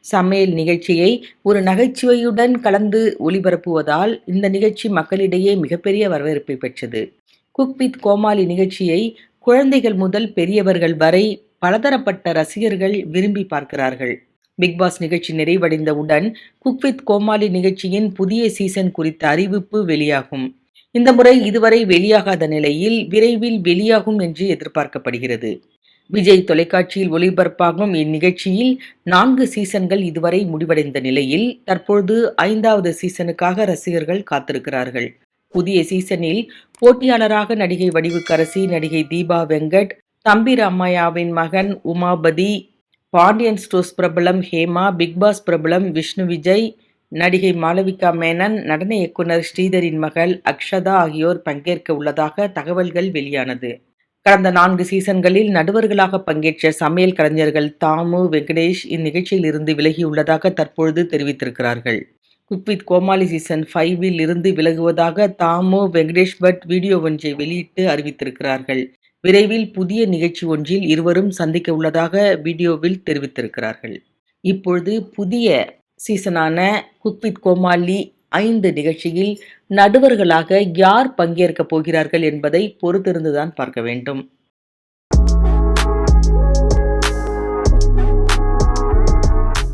சமையல் நிகழ்ச்சியை ஒரு நகைச்சுவையுடன் கலந்து ஒளிபரப்புவதால் இந்த நிகழ்ச்சி மக்களிடையே மிகப்பெரிய வரவேற்பை பெற்றது. குக் வித் கோமாளி நிகழ்ச்சியை குழந்தைகள் முதல் பெரியவர்கள் வரை பலதரப்பட்ட ரசிகர்கள் விரும்பி பார்க்கிறார்கள். பிக் பாஸ் நிகழ்ச்சி நிறைவடைந்தவுடன் குக் வித் கோமாளி நிகழ்ச்சியின் புதிய சீசன் குறித்த அறிவிப்பு வெளியாகும். இந்த முறை இதுவரை வெளியாகாத நிலையில் விரைவில் வெளியாகும் என்று எதிர்பார்க்கப்படுகிறது. விஜய் தொலைக்காட்சியில் ஒளிபரப்பாகும் இந்நிகழ்ச்சியில் நான்கு சீசன்கள் இதுவரை முடிவடைந்த நிலையில் தற்பொழுது ஐந்தாவது சீசனுக்காக ரசிகர்கள் காத்திருக்கிறார்கள். புதிய சீசனில் போட்டியாளராக நடிகை வடிவுக்கரசி நடிகை தீபா வெங்கட் தம்பி ராமையாவின் மகன் உமாபதி பாண்டியன் ஸ்டோர்ஸ் பிரபலம் ஹேமா பிக்பாஸ் பிரபலம் விஷ்ணு விஜய் நடிகை மாளவிகா மேனன் நடன இயக்குனர் ஸ்ரீதரின் மகள் அக்ஷதா ஆகியோர் பங்கேற்க உள்ளதாக தகவல்கள் வெளியானது. கடந்த நான்கு சீசன்களில் நடுவர்களாக பங்கேற்ற சமையல் கலைஞர்கள் தாமு வெங்கடேஷ் இந்நிகழ்ச்சியில் இருந்து விலகியுள்ளதாக தற்பொழுது தெரிவித்திருக்கிறார்கள். குக் வித் கோமாளி சீசன் ஃபைவில் இருந்து விலகுவதாக தாமு வெங்கடேஷ் பட் வீடியோ ஒன்றை வெளியிட்டு அறிவித்திருக்கிறார்கள். விரைவில் புதிய நிகழ்ச்சி ஒன்றில் இருவரும் சந்திக்க உள்ளதாக வீடியோவில் தெரிவித்திருக்கிறார்கள். இப்பொழுது புதிய சீசனான குக் வித் கோமாளி ஐந்து நிகழ்ச்சியில் நடுவர்களாக யார் பங்கேற்கப் போகிறார்கள் என்பதை பொறுத்திருந்துதான் பார்க்க வேண்டும்.